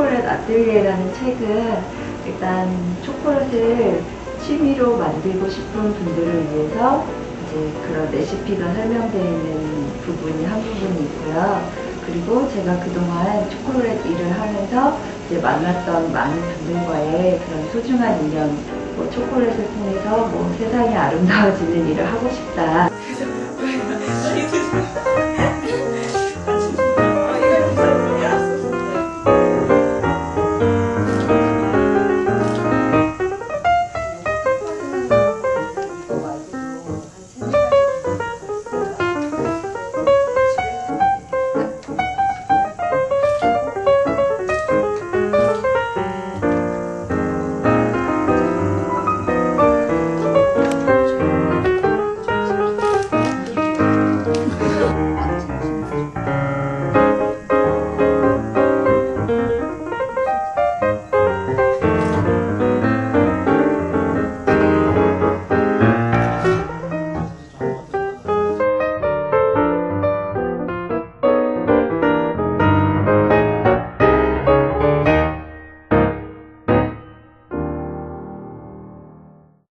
초콜릿 아뜰리에라는 책은 일단 초콜릿을 취미로 만들고 싶은 분들을 위해서 이제 그런 레시피가 설명되어 있는 부분이 한 부분이 있고요. 그리고 제가 그동안 초콜릿 일을 하면서 이제 만났던 많은 분들과의 그런 소중한 인연, 뭐 초콜릿을 통해서 뭐 세상이 아름다워지는 일을 하고 싶다.